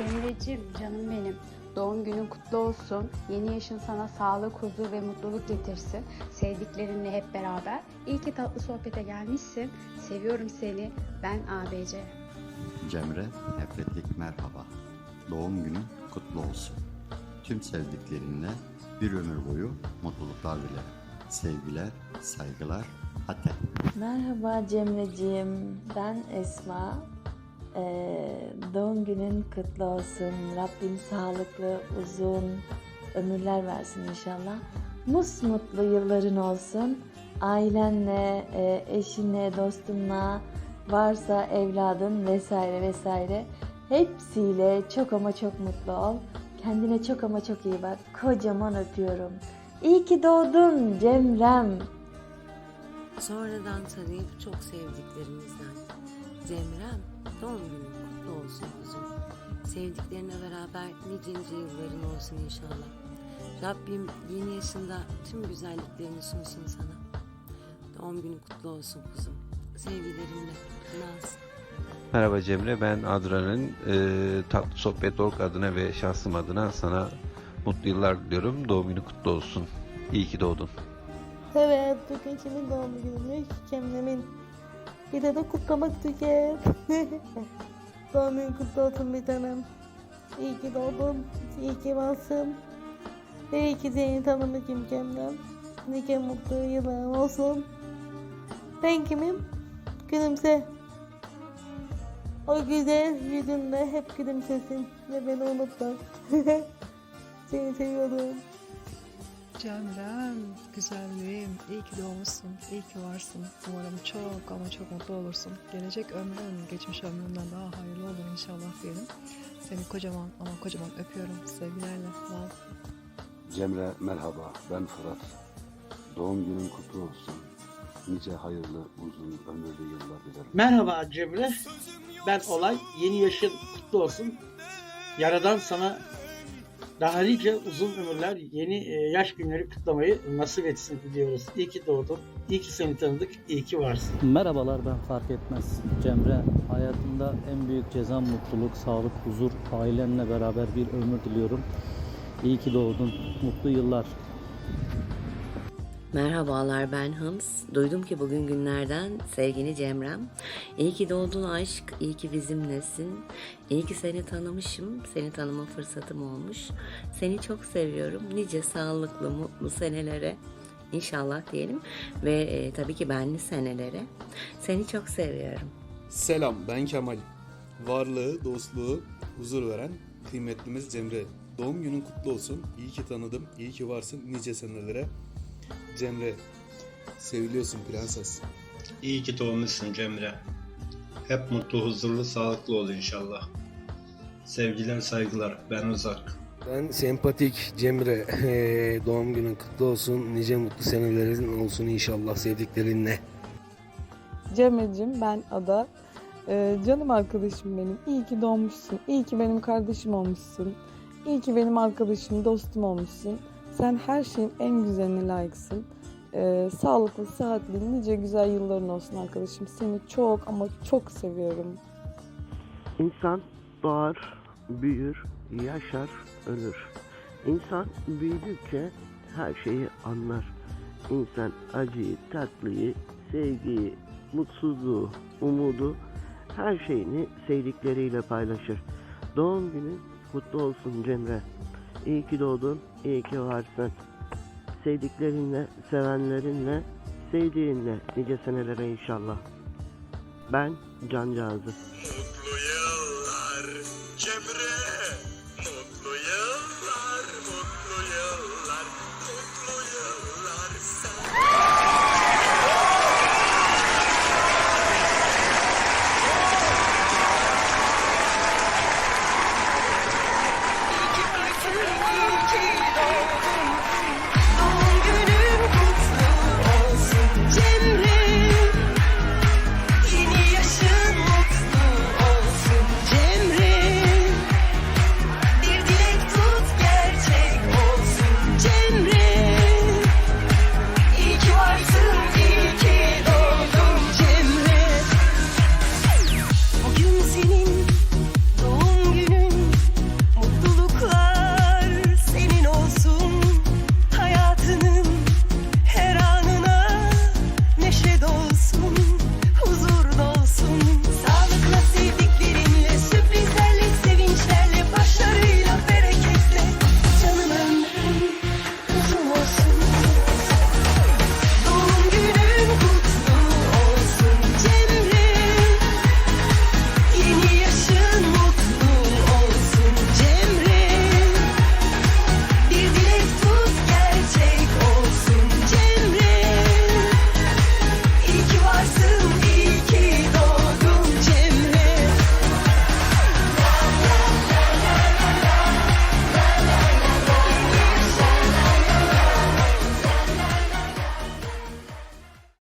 Cemre'cim canım benim. Doğum günün kutlu olsun. Yeni yaşın sana sağlık, huzur ve mutluluk getirsin. Sevdiklerinle hep beraber. İyi ki tatlı sohbete gelmişsin. Seviyorum seni. Ben ABC. Cemre, nefretlik merhaba. Doğum günün kutlu olsun. Tüm sevdiklerinle bir ömür boyu mutluluklar dilerim. Sevgiler, saygılar, Hatem. Merhaba Cemre'ciğim. Ben Esma. Ee, doğum günün kutlu olsun. Rabbim sağlıklı, uzun ömürler versin inşallah. Musmutlu yılların olsun. Ailenle, e, eşinle, dostunla, varsa evladın vesaire vesaire. Hepsiyle çok ama çok mutlu ol. Kendine çok ama çok iyi bak. Kocaman öpüyorum. İyi ki doğdun Cemrem. Sonradan tanıyıp çok sevdiklerimizden. Cemrem, doğum günün kutlu olsun kuzum. Sevdiklerine beraber nice nice yılların olsun inşallah. Rabbim yeni yaşında tüm güzelliklerini sunsun sana. Doğum günün kutlu olsun kuzum. Sevgilerinle Naz. Merhaba Cemre, ben Adra'nın e, Tatlı Sohbet Org adına ve şahsım adına sana mutlu yıllar diliyorum. Doğum günü kutlu olsun. İyi ki doğdun. Evet, bugün kimin doğum günüymüş? Cemre'min. Bir de kutlamak tüket. doğum günün kutlu olsun bir tanem. İyi ki doğdun, iyi ki varsın. Ve iyi ki seni tanımışım Cemrem. Nice mutlu yıllar olsun. Ben kimim? Gülümse. O güzel yüzünle hep gülümsesin ve beni unutma. seni seviyorum. Cemrem, güzelliğim, iyi ki doğmuşsun, iyi ki varsın. Umarım çok ama çok mutlu olursun. Gelecek ömrün, geçmiş ömründen daha hayırlı olur inşallah diyelim. Seni kocaman ama kocaman öpüyorum. Sevgilerle, love. Cemre merhaba, ben Fırat. Doğum günün kutlu olsun. Nice hayırlı, uzun, ömürlü yıllar dilerim. Merhaba Cemre. Ben Olay. Yeni yaşın kutlu olsun. Yaradan sana daha nice uzun ömürler, yeni e, yaş günleri kutlamayı nasip etsin diyoruz. İyi ki doğdun. İyi ki seni tanıdık. İyi ki varsın. Merhabalar ben fark etmez. Cemre hayatında en büyük ceza mutluluk, sağlık, huzur, ailenle beraber bir ömür diliyorum. İyi ki doğdun. Mutlu yıllar. Merhabalar ben Hams. Duydum ki bugün günlerden sevgili Cemrem. İyi ki doğdun aşk, iyi ki bizimlesin. İyi ki seni tanımışım, seni tanıma fırsatım olmuş. Seni çok seviyorum. Nice sağlıklı, mutlu senelere inşallah diyelim. Ve e, tabii ki benli senelere. Seni çok seviyorum. Selam ben Kemal. Varlığı, dostluğu, huzur veren kıymetlimiz Cemre. Doğum günün kutlu olsun. İyi ki tanıdım. iyi ki varsın nice senelere. Cemre, seviliyorsun prenses. İyi ki doğmuşsun Cemre. Hep mutlu, huzurlu, sağlıklı ol inşallah. Sevgiler, saygılar. Ben Uzak. Ben sempatik Cemre. Eee, Doğum günün kutlu olsun. Nice mutlu senelerin olsun inşallah sevdiklerinle. Cemre'cim ben Ada. Ee, canım arkadaşım benim. İyi ki doğmuşsun. İyi ki benim kardeşim olmuşsun. İyi ki benim arkadaşım, dostum olmuşsun. Sen her şeyin en güzeline layıksın. Ee, sağlıklı, sıhhatli, nice güzel yılların olsun arkadaşım. Seni çok ama çok seviyorum. İnsan doğar, büyür, yaşar, ölür. İnsan büyüdükçe her şeyi anlar. İnsan acıyı, tatlıyı, sevgiyi, mutsuzluğu, umudu her şeyini sevdikleriyle paylaşır. Doğum günün kutlu olsun Cemre. İyi ki doğdun, iyi ki varsın. Sevdiklerinle, sevenlerinle, sevdiğinle nice senelere inşallah. Ben yıllar Cemre